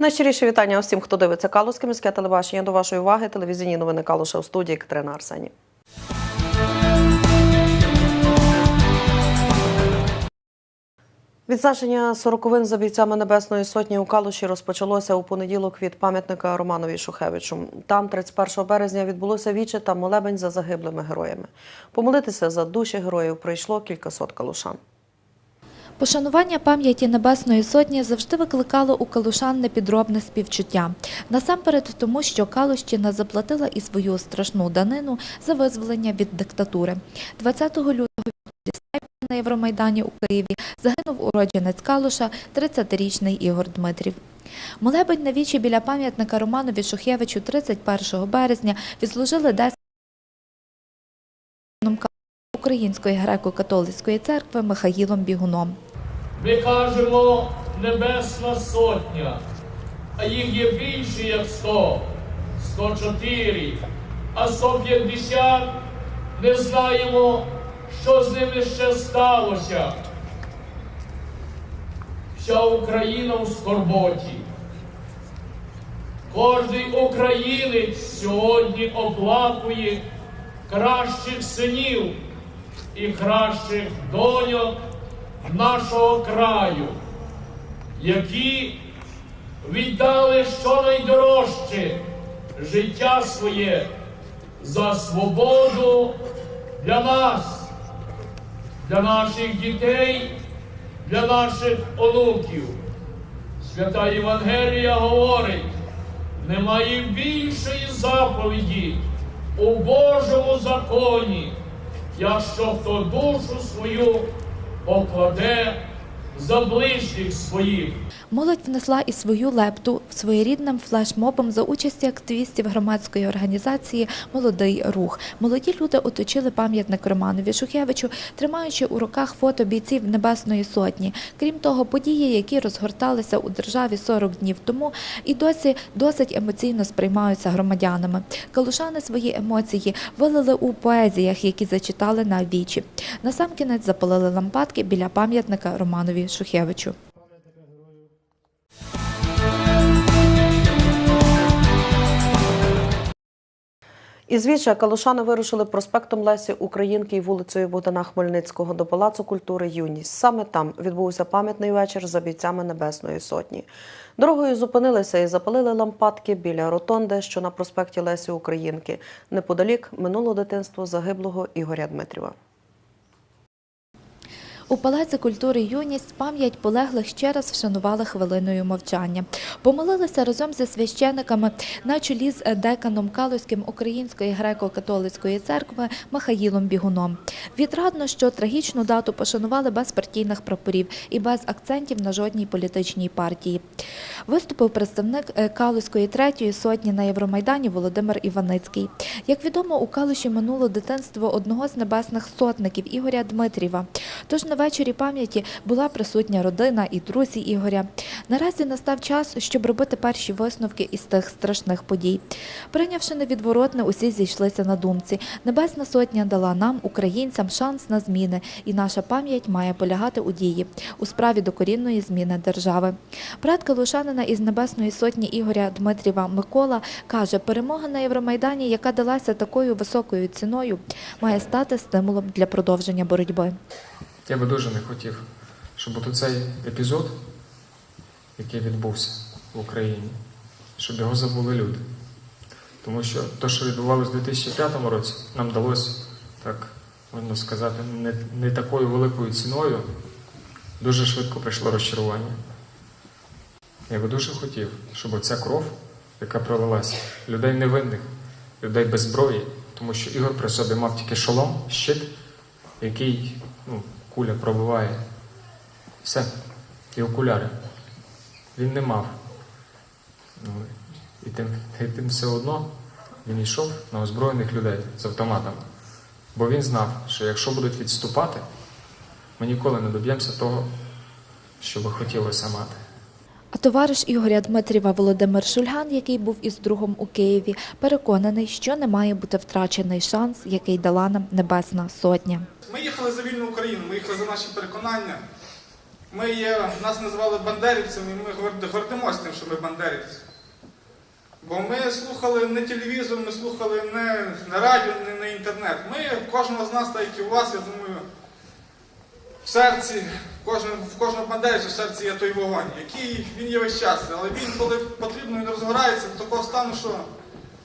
Найщиріше вітання усім, хто дивиться Калузьке міське телебачення. До вашої уваги телевізійні новини Калуша у студії Катерина Арсені. Відзначення сороковин за бійцями Небесної Сотні у Калуші розпочалося у понеділок від пам'ятника Романові Шухевичу. Там 31 березня відбулося віче та молебень за загиблими героями. Помолитися за душі героїв прийшло кількасот калушан. Пошанування пам'яті Небесної Сотні завжди викликало у калушан непідробне співчуття. Насамперед тому, що Калущина заплатила і свою страшну данину за визволення від диктатури. 20 лютого на Євромайдані у Києві загинув уродженець Калуша 30-річний Ігор Дмитрів. Молебень на вічі біля пам'ятника Романові Шухевичу 31 березня відслужили 10 Української греко-католицької церкви Михаїлом Бігуном. Ми кажемо Небесна Сотня, а їх є більше, як 100, 104, а 150 не знаємо, що з ними ще сталося. Вся Україна у скорботі. Кожний українець сьогодні оплакує кращих синів і кращих доньок нашого краю, які віддали щонайдорожче життя своє за свободу для нас, для наших дітей, для наших онуків. Свята Євангелія говорить, немає більшої заповіді у Божому законі, якщо хто душу свою both were there за ближніх своїх. Молодь внесла і свою лепту своєрідним флешмобом за участі активістів громадської організації Молодий рух. Молоді люди оточили пам'ятник Романові Шухевичу, тримаючи у руках фото бійців Небесної Сотні. Крім того, події, які розгорталися у державі 40 днів тому, і досі досить емоційно сприймаються громадянами. Калушани свої емоції вилили у поезіях, які зачитали на вічі. Насамкінець запалили лампадки біля пам'ятника Романові Шухевичу. Із віча калушани вирушили проспектом Лесі Українки і вулицею Богдана Хмельницького до Палацу культури Юність. Саме там відбувся пам'ятний вечір за бійцями Небесної Сотні. Дорогою зупинилися і запалили лампадки біля ротонди, що на проспекті Лесі Українки. Неподалік минуло дитинство загиблого Ігоря Дмитріва. У Палаці культури Юність пам'ять полеглих ще раз вшанували хвилиною мовчання. Помолилися разом зі священиками на чолі з деканом Калузьким Української греко-католицької церкви Михаїлом Бігуном. Відрадно, що трагічну дату пошанували без партійних прапорів і без акцентів на жодній політичній партії. Виступив представник е, Калузької третьої сотні на Євромайдані Володимир Іваницький. Як відомо, у Калуші минуло дитинство одного з небесних сотників Ігоря Дмитріва. Тож на вечорі пам'яті була присутня родина і друзі Ігоря. Наразі настав час, щоб робити перші висновки із тих страшних подій. Прийнявши невідворотне, усі зійшлися на думці. Небесна сотня дала нам, українцям, шанс на зміни, і наша пам'ять має полягати у дії у справі докорінної зміни держави. Брат Калушанина із Небесної сотні Ігоря Дмитріва Микола каже, перемога на Євромайдані, яка далася такою високою ціною, має стати стимулом для продовження боротьби. Я би дуже не хотів, щоб от цей епізод, який відбувся в Україні, щоб його забули люди. Тому що те, що відбувалося у 2005 році, нам вдалося, так можна сказати, не, не такою великою ціною. Дуже швидко прийшло розчарування. Я би дуже хотів, щоб ця кров, яка пролилася, людей невинних, людей без зброї, тому що Ігор при собі мав тільки шолом, щит, який ну, куля пробиває. Все. І окуляри. Він не мав. Ну, і, тим, і тим все одно він йшов на озброєних людей з автоматами. Бо він знав, що якщо будуть відступати, ми ніколи не доб'ємося того, що би хотілося мати. А товариш Ігоря Дмитріва Володимир Шульган, який був із другом у Києві, переконаний, що не має бути втрачений шанс, який дала нам Небесна Сотня. Ми їхали за вільну Україну, ми їхали за наші переконання. Ми є, нас називали бандерівцями, і ми горд- гордимося тим, що ми бандерівці. Бо ми слухали не телевізор, ми слухали не, не радіо, не, не інтернет. Ми, кожного з нас, так як і у вас, я думаю, в серці, в кожного, бандерівця в серці є той вогонь, який він є весь час. Але він, коли потрібно, він розгорається до такого стану, що,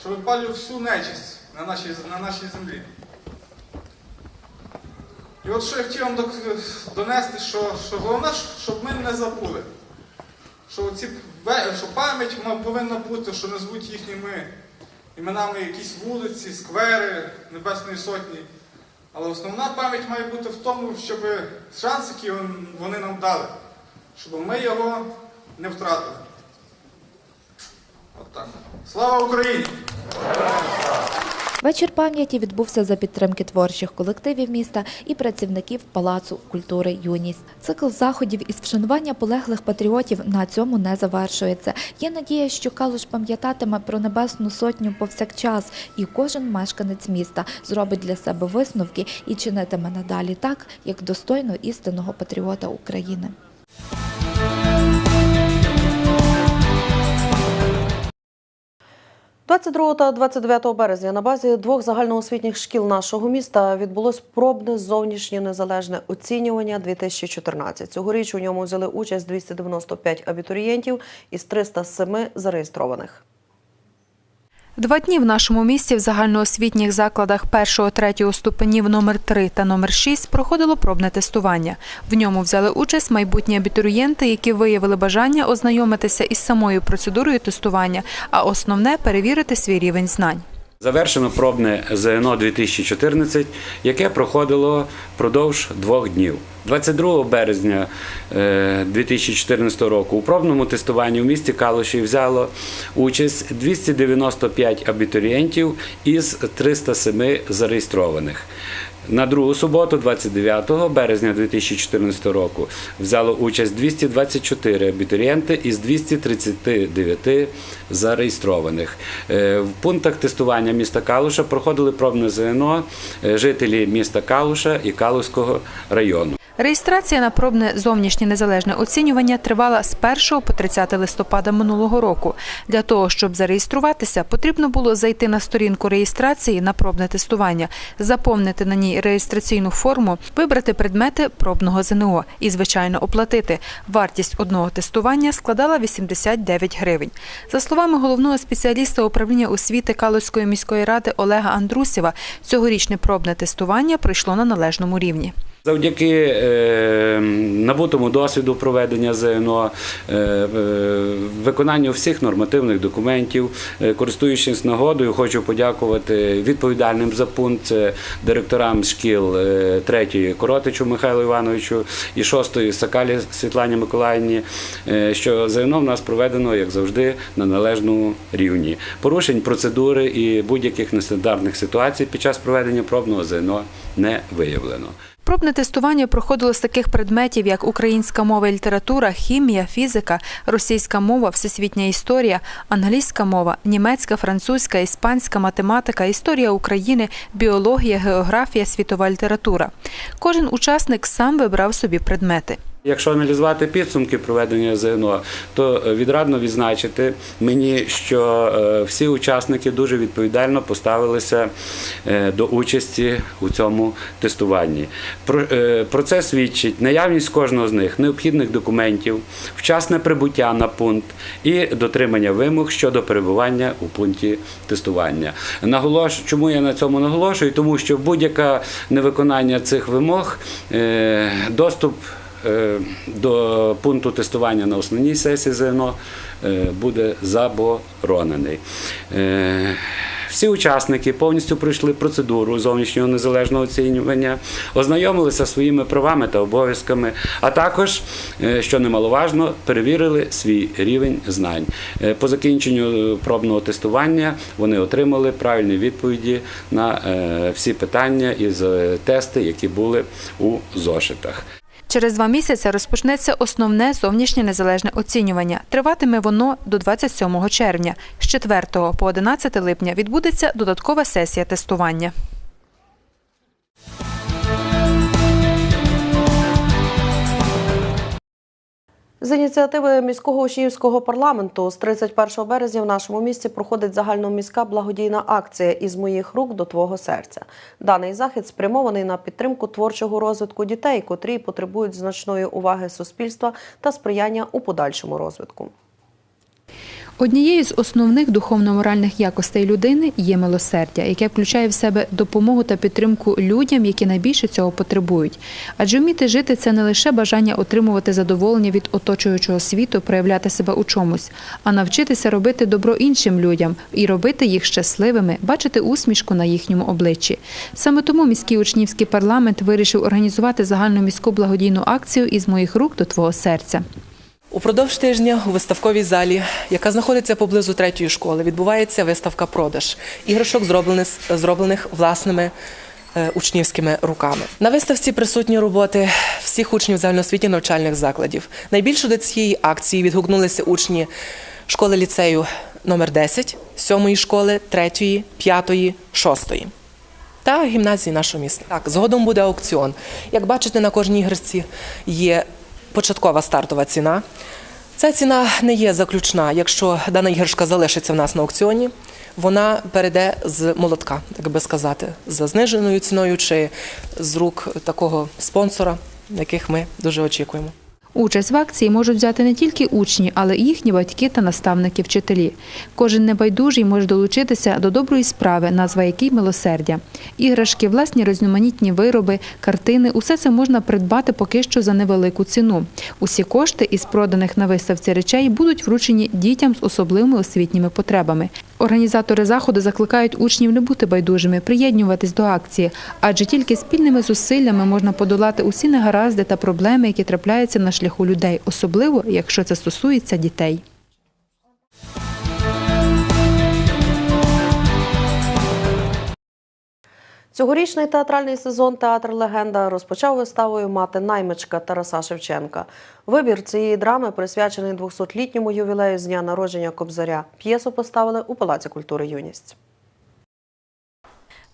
що випалює всю нечисть на нашій, на нашій землі. І от що я хотів вам донести, що, що головне, щоб ми не забули. Що, ці, що пам'ять повинна бути, що назвуть їхніми іменами якісь вулиці, сквери Небесної Сотні. Але основна пам'ять має бути в тому, щоб шанс, який вони нам дали, щоб ми його не втратили. От так. Слава Україні! Вечір пам'яті відбувся за підтримки творчих колективів міста і працівників Палацу культури Юність. Цикл заходів із вшанування полеглих патріотів на цьому не завершується. Є надія, що Калуш пам'ятатиме про небесну сотню повсякчас, і кожен мешканець міста зробить для себе висновки і чинитиме надалі так, як достойно істинного патріота України. 22 та 29 березня на базі двох загальноосвітніх шкіл нашого міста відбулось пробне зовнішнє незалежне оцінювання 2014. Цьогоріч у ньому взяли участь 295 абітурієнтів із 307 зареєстрованих. Два дні в нашому місті в загальноосвітніх закладах 1-3 ступенів номер 3 та номер 6 проходило пробне тестування. В ньому взяли участь майбутні абітурієнти, які виявили бажання ознайомитися із самою процедурою тестування, а основне перевірити свій рівень знань. Завершено пробне ЗНО 2014, яке проходило впродовж двох днів. 22 березня е, 2014 року у пробному тестуванні в місті Калуші взяло участь 295 абітурієнтів із 307 зареєстрованих. На другу суботу, 29 березня 2014 року, взяло участь 224 абітурієнти із 239 зареєстрованих. Е, В пунктах тестування міста Калуша проходили пробне ЗНО е, жителі міста Калуша і Калуського району. Реєстрація на пробне зовнішнє незалежне оцінювання тривала з 1 по 30 листопада минулого року. Для того, щоб зареєструватися, потрібно було зайти на сторінку реєстрації на пробне тестування, заповнити на ній реєстраційну форму, вибрати предмети пробного ЗНО і, звичайно, оплатити. Вартість одного тестування складала 89 гривень. За словами головного спеціаліста управління освіти Калузької міської ради Олега Андрусєва, цьогорічне пробне тестування пройшло на належному рівні. Завдяки е, набутому досвіду проведення ЗНО, е, е, виконанню всіх нормативних документів, користуючись нагодою, хочу подякувати відповідальним за пункт це директорам шкіл е, третьої Коротичу Михайлу Івановичу і шостої Сакалі Світлані Миколаївні, що ЗНО в нас проведено, як завжди, на належному рівні. Порушень процедури і будь-яких нестандартних ситуацій під час проведення пробного ЗНО не виявлено. Пробне тестування проходило з таких предметів, як українська мова і література, хімія, фізика, російська мова, всесвітня історія, англійська мова, німецька, французька, іспанська, математика, історія України, біологія, географія, світова література. Кожен учасник сам вибрав собі предмети. Якщо аналізувати підсумки проведення ЗНО, то е, відрадно відзначити мені, що е, всі учасники дуже відповідально поставилися е, до участі у цьому тестуванні. Про, це свідчить наявність кожного з них необхідних документів, вчасне прибуття на пункт і дотримання вимог щодо перебування у пункті тестування. Наголош... Чому я на цьому наголошую? Тому що будь-яке невиконання цих вимог доступ до пункту тестування на основній сесії ЗНО е, буде заборонений. Е, Всі учасники повністю пройшли процедуру зовнішнього незалежного оцінювання, ознайомилися своїми правами та обов'язками, а також, е, що немаловажно, перевірили свій рівень знань. Е, По закінченню пробного тестування вони отримали правильні відповіді на е, всі питання із е, тести, які були у зошитах. Через два місяці розпочнеться основне зовнішнє незалежне оцінювання. Триватиме воно до 27 червня. З 4 по 11 липня відбудеться додаткова сесія тестування. З ініціативи міського учнівського парламенту з 31 березня в нашому місті проходить загальноміська благодійна акція із моїх рук до твого серця. Даний захід спрямований на підтримку творчого розвитку дітей, котрі потребують значної уваги суспільства та сприяння у подальшому розвитку. Однією з основних духовно-моральних якостей людини є милосердя, яке включає в себе допомогу та підтримку людям, які найбільше цього потребують. Адже вміти жити це не лише бажання отримувати задоволення від оточуючого світу, проявляти себе у чомусь, а навчитися робити добро іншим людям і робити їх щасливими, бачити усмішку на їхньому обличчі. Саме тому міський учнівський парламент вирішив організувати загальну міську благодійну акцію із моїх рук до твого серця. Упродовж тижня у виставковій залі, яка знаходиться поблизу третьої школи, відбувається виставка продаж іграшок, зроблених, зроблених власними е, учнівськими руками. На виставці присутні роботи всіх учнів загальноосвітніх навчальних закладів. Найбільше до цієї акції відгукнулися учні школи ліцею номер 10, 7 школи, 3, 5, 6 та гімназії нашого міста. Так, згодом буде аукціон. Як бачите, на кожній іграшці є початкова стартова ціна. Ця ціна не є заключна. Якщо дана іграшка залишиться в нас на аукціоні, вона перейде з молотка, так би сказати, за зниженою ціною чи з рук такого спонсора, яких ми дуже очікуємо. Участь в акції можуть взяти не тільки учні, але й їхні батьки та наставники вчителі. Кожен небайдужий може долучитися до доброї справи, назва якій милосердя. Іграшки, власні різноманітні вироби, картини усе це можна придбати поки що за невелику ціну. Усі кошти із проданих на виставці речей будуть вручені дітям з особливими освітніми потребами. Організатори заходу закликають учнів не бути байдужими, приєднюватись до акції, адже тільки спільними зусиллями можна подолати усі негаразди та проблеми, які трапляються на шляху людей, особливо якщо це стосується дітей. Цьогорічний театральний сезон Театр Легенда розпочав виставою Мати наймичка Тараса Шевченка. Вибір цієї драми присвячений 200-літньому ювілею з дня народження Кобзаря. П'єсу поставили у Палаці культури Юність.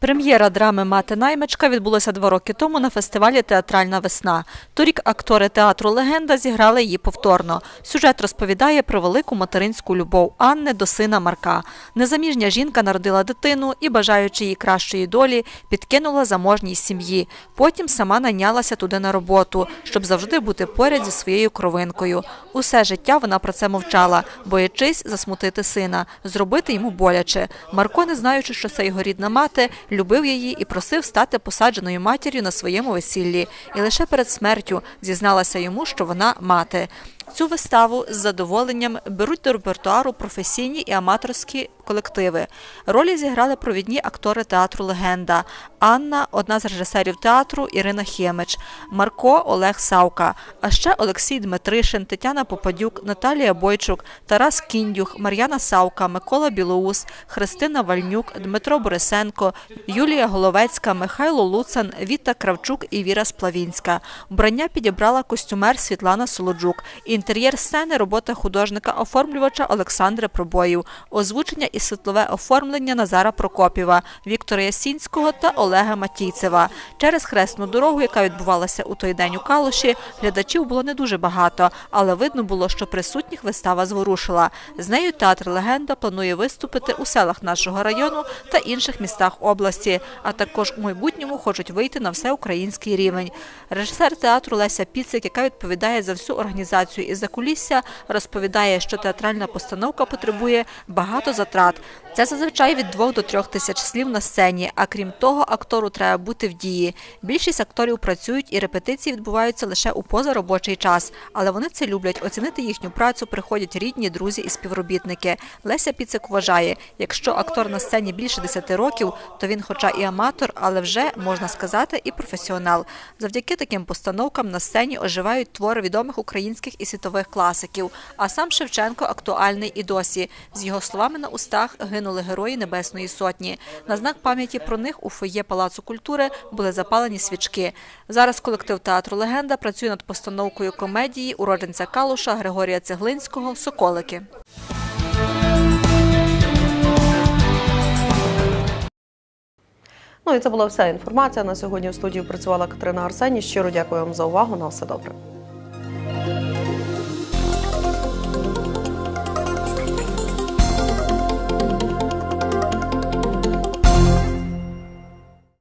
Прем'єра драми Мати наймичка відбулася два роки тому на фестивалі Театральна весна. Торік актори театру Легенда зіграли її повторно. Сюжет розповідає про велику материнську любов Анни до сина Марка. Незаміжня жінка народила дитину і, бажаючи їй кращої долі, підкинула заможній сім'ї. Потім сама найнялася туди на роботу, щоб завжди бути поряд зі своєю кровинкою. Усе життя вона про це мовчала, боячись засмутити сина, зробити йому боляче. Марко, не знаючи, що це його рідна мати, любив її і просив стати посадженою матір'ю на своєму весіллі. І лише перед смертю зізналася йому, що вона мати. Цю виставу з задоволенням беруть до репертуару професійні і аматорські колективи. Ролі зіграли провідні актори театру Легенда Анна, одна з режисерів театру Ірина Хємич, Марко Олег Савка, а ще Олексій Дмитришин, Тетяна Попадюк, Наталія Бойчук, Тарас Кіндюх, Мар'яна Савка, Микола Білоус, Христина Вальнюк, Дмитро Борисенко, Юлія Головецька, Михайло Луцан, Віта Кравчук і Віра Сплавінська. Вбрання підібрала костюмер Світлана Солоджук. Інтер'єр сцени робота художника-оформлювача Олександра Пробоїв, озвучення і світлове оформлення Назара Прокопєва, Віктора Ясінського та Олега Матійцева. Через хресну дорогу, яка відбувалася у той день у Калуші, глядачів було не дуже багато, але видно було, що присутніх вистава зворушила. З нею театр Легенда планує виступити у селах нашого району та інших містах області, а також у майбутньому хочуть вийти на всеукраїнський рівень. Режисер театру Леся Піцик, яка відповідає за всю організацію і закулісся, розповідає, що театральна постановка потребує багато затрат. Це зазвичай від двох до трьох тисяч слів на сцені. А крім того, актору треба бути в дії. Більшість акторів працюють і репетиції відбуваються лише у позаробочий час, але вони це люблять. Оцінити їхню працю приходять рідні, друзі і співробітники. Леся Піцик вважає, якщо актор на сцені більше 10 років, то він, хоча і аматор, але вже можна сказати, і професіонал. Завдяки таким постановкам на сцені оживають твори відомих українських і світових класиків. А сам Шевченко актуальний і досі. З його словами на устах гинули герої Небесної Сотні. На знак пам'яті про них у фоє Палацу культури були запалені свічки. Зараз колектив театру Легенда працює над постановкою комедії уродженця Калуша Григорія Цеглинського Соколики. Ну і це була вся інформація. На сьогодні в студії працювала Катерина Арсені. Щиро дякую вам за увагу. На все добре.